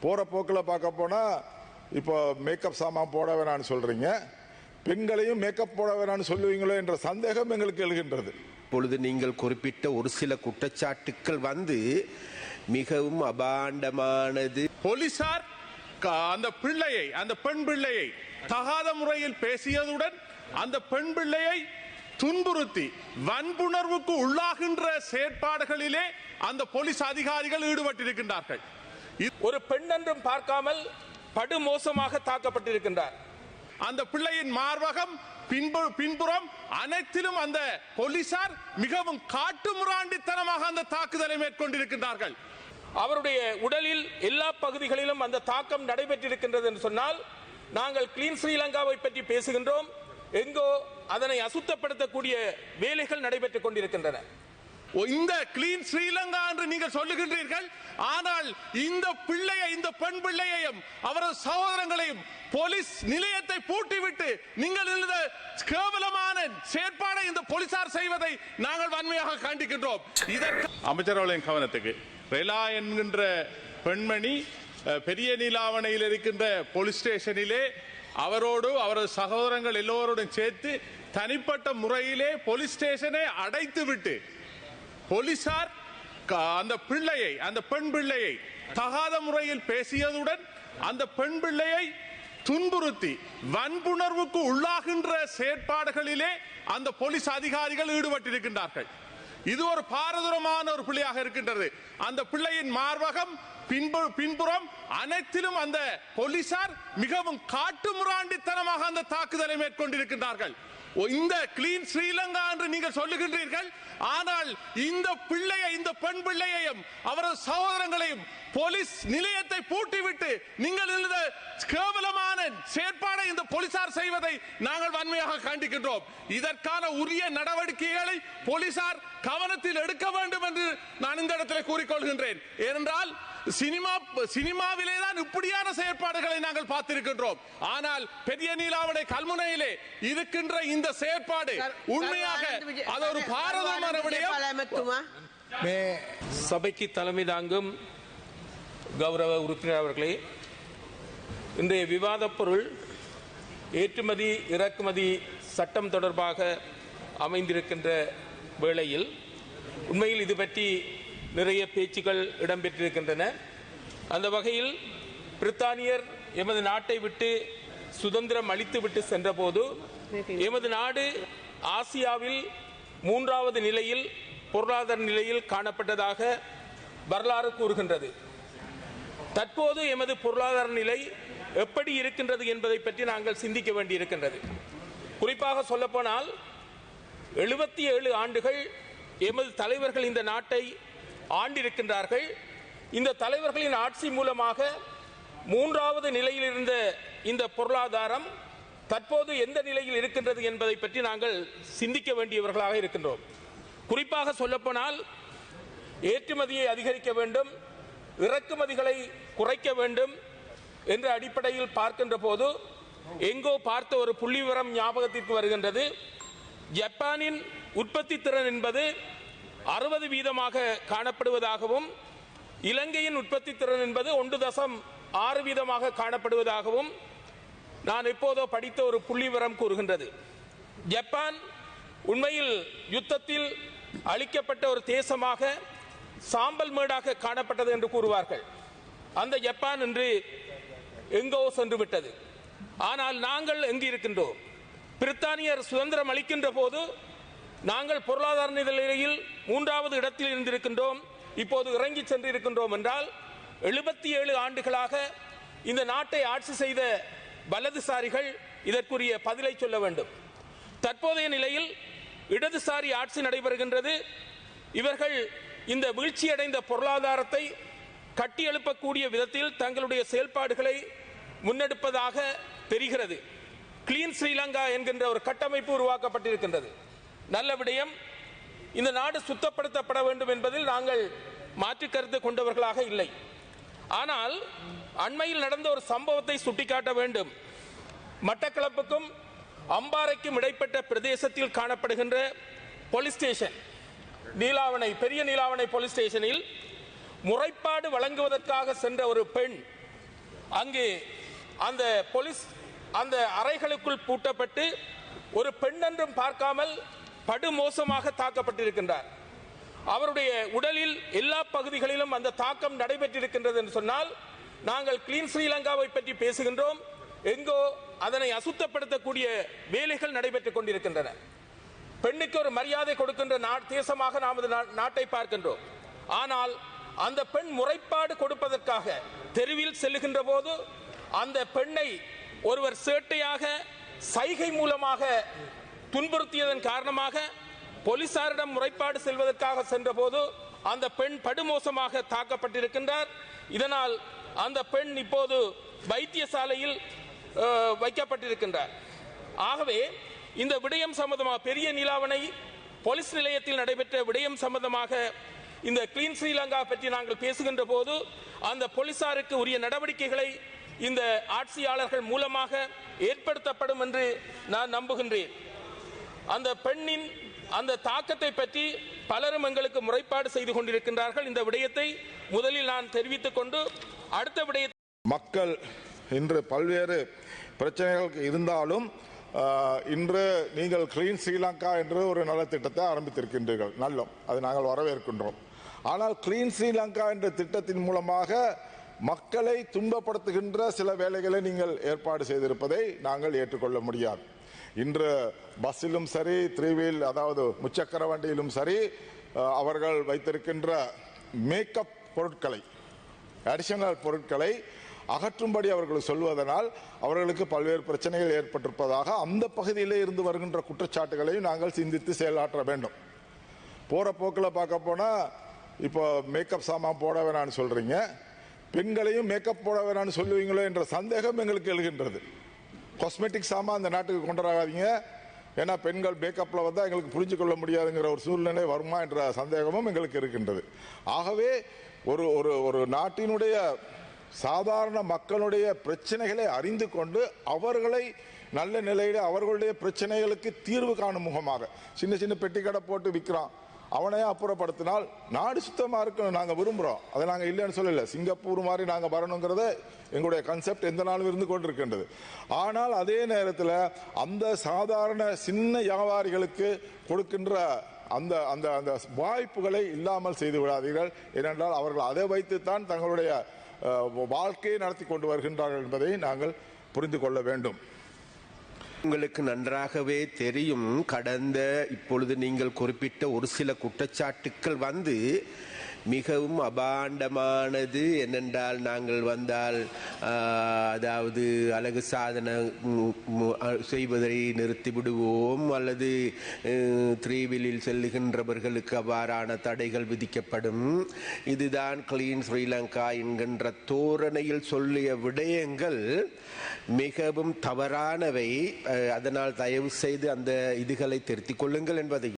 போற போக்கில் பார்க்க போனா இப்போ மேக்கப் சாமான் போட வேணாம்னு சொல்றீங்க. பெண்களையும் மேக்கப் போட வேணாம்னு சொல்லுவீங்களோ என்ற சந்தேகம் எங்களுக்கு எழுகின்றது. இப்பொழுது நீங்கள் குறிப்பிட்ட ஒரு சில குற்றச்சாட்டுக்கள் வந்து மிகவும் அபாண்டமானது. போலீசார் க- அந்த பிள்ளையை அந்த பெண் பிள்ளையை தகாத முறையில் பேசியதுடன் அந்த பெண் பிள்ளையை துன்புறுத்தி வன்புணர்வுக்கு உள்ளாகின்ற செயற்பாடுகளிலே அந்த போலீஸ் அதிகாரிகள் ஈடுபட்டிருக்கின்றார்கள். ஒரு பெண் என்றும் பார்க்காமல் படுமோசமாக தாக்கப்பட்டிருக்கின்றார். அந்த பிள்ளையின் மார்பகம் பின்பு பின்புறம் அனைத்திலும் அந்த போலீசார் மிகவும் காட்டுமிராண்டித்தனமாக அந்த தாக்குதலை மேற்கொண்டிருக்கின்றார்கள். அவருடைய உடலில் எல்லா பகுதிகளிலும் அந்த தாக்கம் நடைபெற்றிருக்கின்றது என்று சொன்னால் நாங்கள் கிளீன் ஸ்ரீலங்காவை பற்றி பேசுகின்றோம். எங்கோ அதனை அசுத்தப்படுத்தக்கூடிய வேலைகள் நடைபெற்றுக் கொண்டிருக்கின்றன. இந்த கிளீன் ஸ்ரீலங்கா என்று நீங்கள் சொல்லுகின்றீர்கள். ஆனால் இந்த பிள்ளையை இந்த பெண் பிள்ளையையும் அவரது சகோதரங்களையும் போலீஸ் நிலையத்தை பூட்டிவிட்டு நீங்கள் இந்த கேவலமான செயற்பாடை இந்த போலீசார் செய்வதை நாங்கள் வன்மையாக கண்டிக்கின்றோம். இதற்கு அமைச்சரவர்களின் கவனத்துக்கு ரெலா என்கின்ற பெண்மணி பெரிய நீலாவணையில் இருக்கின்ற போலீஸ் ஸ்டேஷனிலே அவரோடு அவரது சகோதரங்கள் எல்லோரோடும் சேர்த்து தனிப்பட்ட முறையிலே போலீஸ் ஸ்டேஷனை அடைத்து விட்டு போலீசார் அந்த பிள்ளையை அந்த பெண் பிள்ளையை தகாத முறையில் பேசியதுடன் அந்த பெண் பிள்ளையை துன்புறுத்தி வன்புணர்வுக்கு உள்ளாகின்ற செயற்பாடுகளிலே அந்த போலீஸ் அதிகாரிகள் ஈடுபட்டிருக்கின்றார்கள். இது ஒரு பாரதூரமான ஒரு பிள்ளையாக இருக்கின்றது. அந்த பிள்ளையின் மார்பகம் பின்பு பின்புறம் அனைத்திலும் அந்த போலீசார் மிகவும் காட்டுமிராண்டித்தனமாக அந்த தாக்குதலை மேற்கொண்டிருக்கின்றார்கள். இந்த கிளீன் ஸ்ரீலங்கா என்று நீங்கள் சொல்லுகின்றீர்கள் ஆனால் இந்த பிள்ளையை இந்த பெண் பிள்ளையையும் அவரது சகோதரங்களையும் போலீஸ் நிலையத்தை பூட்டிவிட்டு நீங்கள் இந்த கேவலமான செயற்பாடை இந்த போலீசார் செய்வதை நாங்கள் வன்மையாக கண்டிக்கின்றோம். இதற்கான உரிய நடவடிக்கைகளை போலீசார் கவனத்தில் எடுக்க வேண்டும் என்று நான் இந்த இடத்தில் கூறிக்கொள்கின்றேன். ஏனென்றால் சினிமா சினிமாவிலே தான் இப்படியான செயற்பாடுகளை நாங்கள் பார்த்திருக்கின்றோம். ஆனால் பெரிய நீலாவணை கல்முனையிலே இருக்கின்ற இந்த செயற்பாடு உண்மையாக அது ஒரு பாரதமான விடயம். மே சபைக்கு தலைமை தாங்கும் கௌரவ உறுப்பினர் அவர்களே இன்றைய விவாதப் பொருள் ஏற்றுமதி இறக்குமதி சட்டம் தொடர்பாக அமைந்திருக்கின்ற வேளையில் உண்மையில் இது பற்றி நிறைய பேச்சுக்கள் இடம்பெற்றிருக்கின்றன. அந்த வகையில் பிரித்தானியர் எமது நாட்டை விட்டு சுதந்திரம் அளித்து விட்டு சென்றபோது எமது நாடு ஆசியாவில் மூன்றாவது நிலையில் பொருளாதார நிலையில் காணப்பட்டதாக வரலாறு கூறுகின்றது. தற்போது எமது பொருளாதார நிலை எப்படி இருக்கின்றது என்பதை பற்றி நாங்கள் சிந்திக்க வேண்டியிருக்கின்றது. குறிப்பாக சொல்லப்போனால் எழுபத்தி ஏழு ஆண்டுகள் எமது தலைவர்கள் இந்த நாட்டை ஆண்டிருக்கின்றார்கள். இந்த தலைவர்களின் ஆட்சி மூலமாக மூன்றாவது நிலையில் இருந்த இந்த பொருளாதாரம் தற்போது எந்த நிலையில் இருக்கின்றது என்பதை பற்றி நாங்கள் சிந்திக்க வேண்டியவர்களாக இருக்கின்றோம். குறிப்பாக சொல்லப்போனால் ஏற்றுமதியை அதிகரிக்க வேண்டும் இறக்குமதிகளை குறைக்க வேண்டும் என்ற அடிப்படையில் பார்க்கின்ற போது எங்கோ பார்த்த ஒரு புள்ளிவிவரம் ஞாபகத்திற்கு வருகின்றது. ஜப்பானின் உற்பத்தி திறன் என்பது அறுபது வீதமாக காணப்படுவதாகவும் இலங்கையின் உற்பத்தி திறன் என்பது ஒன்று தசம் ஆறு வீதமாக காணப்படுவதாகவும் நான் எப்போதோ படித்த ஒரு புள்ளிவிவரம் கூறுகின்றது. ஜப்பான் உண்மையில் யுத்தத்தில் அழிக்கப்பட்ட ஒரு தேசமாக சாம்பல் மேடாக காணப்பட்டது என்று கூறுவார்கள். அந்த ஜப்பான் இன்று எங்கோ சென்று விட்டது. ஆனால் நாங்கள் எங்கு இருக்கின்றோம்? பிரித்தானியர் சுதந்திரம் அளிக்கின்ற போது நாங்கள் பொருளாதார நிலையில் மூன்றாவது இடத்தில் இருந்திருக்கின்றோம். இப்போது இறங்கி சென்று இருக்கின்றோம் என்றால் எழுபத்தி ஏழு ஆண்டுகளாக இந்த நாட்டை ஆட்சி செய்த வலதுசாரிகள் இதற்குரிய பதிலை சொல்ல வேண்டும். தற்போதைய நிலையில் இடதுசாரி ஆட்சி நடைபெறுகின்றது. இவர்கள் இந்த வீழ்ச்சியடைந்த பொருளாதாரத்தை கட்டியெழுப்பக்கூடிய விதத்தில் தங்களுடைய செயல்பாடுகளை முன்னெடுப்பதாக தெரிகிறது. கிளீன் ஸ்ரீலங்கா என்கின்ற ஒரு கட்டமைப்பு உருவாக்கப்பட்டிருக்கின்றது. நல்ல விடயம். இந்த நாடு சுத்தப்படுத்தப்பட வேண்டும் என்பதில் நாங்கள் மாற்று கருத்து கொண்டவர்களாக இல்லை. ஆனால் அண்மையில் நடந்த ஒரு சம்பவத்தை சுட்டிக்காட்ட வேண்டும். மட்டக்களப்புக்கும் அம்பாறைக்கும் இடைப்பட்ட பிரதேசத்தில் காணப்படுகின்ற போலீஸ் ஸ்டேஷன் நீலாவணை பெரிய நீலாவணை போலீஸ் ஸ்டேஷனில் முறைப்பாடு வழங்குவதற்காக சென்ற ஒரு பெண் அங்கு அந்த போலீஸ் அந்த அறைகளுக்குள் பூட்டப்பட்டு ஒரு பெண் என்றும் பார்க்காமல் படுமோசமாக தாக்கப்பட்டிருக்கின்றார். அவருடைய உடலில் எல்லா பகுதிகளிலும் அந்த தாக்கம் நடைபெற்றிருக்கின்றது என்று சொன்னால் நாங்கள் கிளீன் ஸ்ரீலங்காவை பற்றி பேசுகின்றோம். எங்கோ அதனை அசுத்தப்படுத்தக்கூடிய வேலைகள் நடைபெற்றுக் கொண்டிருக்கின்றன. பெண்ணுக்கு ஒரு மரியாதை கொடுக்கின்ற தேசமாக நாம் நா- நாட்டை பார்க்கின்றோம். ஆனால் அந்த பெண் முறைப்பாடு கொடுப்பதற்காக தெருவில் செல்லுகின்ற போது அந்த பெண்ணை ஒருவர் சேட்டையாக சைகை மூலமாக துன்புறுத்தியதன் காரணமாக போலீசாரிடம் முறைப்பாடு செல்வதற்காக சென்றபோது அந்த பெண் படுமோசமாக தாக்கப்பட்டிருக்கின்றார். இதனால் அந்த பெண் இப்போது வைத்தியசாலையில் வைக்கப்பட்டிருக்கின்றார். ஆகவே இந்த விடயம் சம்பந்தமாக பெரிய நிலாவணை போலீஸ் நிலையத்தில் நடைபெற்ற விடயம் சம்பந்தமாக இந்த கிளீன் ஸ்ரீலங்கா பற்றி நாங்கள் பேசுகின்ற போது அந்த போலீசாருக்கு உரிய நடவடிக்கைகளை இந்த ஆட்சியாளர்கள் மூலமாக ஏற்படுத்தப்படும் என்று நான் நம்புகின்றேன். அந்த பெண்ணின் அந்த தாக்கத்தை பற்றி பலரும் எங்களுக்கு முறைப்பாடு செய்து கொண்டிருக்கின்றார்கள். இந்த விடயத்தை முதலில் நான் தெரிவித்துக் கொண்டு அடுத்த விடயத்தை மக்கள் இன்று பல்வேறு பிரச்சனைகள் இருந்தாலும் இன்று நீங்கள் கிளீன் ஸ்ரீலங்கா என்று ஒரு நலத்திட்டத்தை ஆரம்பித்திருக்கின்றீர்கள். நல்லோம். அதை நாங்கள் வரவேற்கின்றோம். ஆனால் கிளீன் ஸ்ரீலங்கா என்ற திட்டத்தின் மூலமாக மக்களை துன்பப்படுத்துகின்ற சில வேலைகளை நீங்கள் ஏற்பாடு செய்திருப்பதை நாங்கள் ஏற்றுக்கொள்ள முடியாது. இன்று பஸ்ஸிலும் சரி த்ரீவீல் அதாவது முச்சக்கர வண்டியிலும் சரி அவர்கள் வைத்திருக்கின்ற மேக்கப் பொருட்களை அடிஷனல் பொருட்களை அகற்றும்படி அவர்கள் சொல்வதனால் அவர்களுக்கு பல்வேறு பிரச்சனைகள் ஏற்பட்டிருப்பதாக அந்த பகுதியிலே இருந்து வருகின்ற குற்றச்சாட்டுகளையும் நாங்கள் சிந்தித்து செயலாற்ற வேண்டும். போகிற போக்கில் பார்க்க போனால் இப்போ மேக்கப் சாமான் போட வேணான்னு சொல்கிறீங்க பெண்களையும் மேக்கப் போட வேணான்னு சொல்லுவீங்களோ என்ற சந்தேகம் எங்களுக்கு எழுகின்றது. காஸ்மெட்டிக் சாமான் அந்த நாட்டுக்கு கொண்டு வராதீங்க ஏன்னா பெண்கள் மேக்கப்பில் வந்தால் எங்களுக்கு புரிஞ்சு கொள்ள முடியாதுங்கிற ஒரு சூழ்நிலை வருமா என்ற சந்தேகமும் எங்களுக்கு இருக்கின்றது. ஆகவே ஒரு ஒரு ஒரு நாட்டினுடைய சாதாரண மக்களுடைய பிரச்சனைகளை அறிந்து கொண்டு அவர்களை நல்ல நிலையில் அவர்களுடைய பிரச்சனைகளுக்கு தீர்வு காணும் முகமாக. சின்ன சின்ன பெட்டி கடை போட்டு விற்கிறான் அவனையே அப்புறப்படுத்தினால் நாடு சுத்தமாக இருக்கணும் நாங்கள் விரும்புகிறோம் அதை நாங்கள் இல்லைன்னு சொல்லலை. சிங்கப்பூர் மாதிரி நாங்கள் வரணுங்கிறத எங்களுடைய கன்செப்ட் எந்த நாளும் இருந்து கொண்டிருக்கின்றது. ஆனால் அதே நேரத்தில் அந்த சாதாரண சின்ன வியாபாரிகளுக்கு கொடுக்கின்ற அந்த அந்த அந்த வாய்ப்புகளை இல்லாமல் செய்து விடாதீர்கள். ஏனென்றால் அவர்கள் அதை வைத்துத்தான் தங்களுடைய வாழ்க்கையை நடத்தி கொண்டு வருகின்றார்கள் என்பதை நாங்கள் புரிந்து கொள்ள வேண்டும். உங்களுக்கு நன்றாகவே தெரியும். கடந்த இப்பொழுது நீங்கள் குறிப்பிட்ட ஒரு சில குற்றச்சாட்டுக்கள் வந்து மிகவும் அபாண்டமானது என்னென்றால் நாங்கள் வந்தால் அதாவது அழகு சாதனை செய்வதை நிறுத்தி விடுவோம் அல்லது த்ரீவிலில் செல்லுகின்றவர்களுக்கு அவ்வாறான தடைகள் விதிக்கப்படும். இதுதான் கிளீன் ஸ்ரீலங்கா என்கின்ற தோரணையில் சொல்லிய விடயங்கள் மிகவும் தவறானவை. அதனால் தயவு செய்து அந்த இதுகளை திருத்திக் கொள்ளுங்கள் என்பதை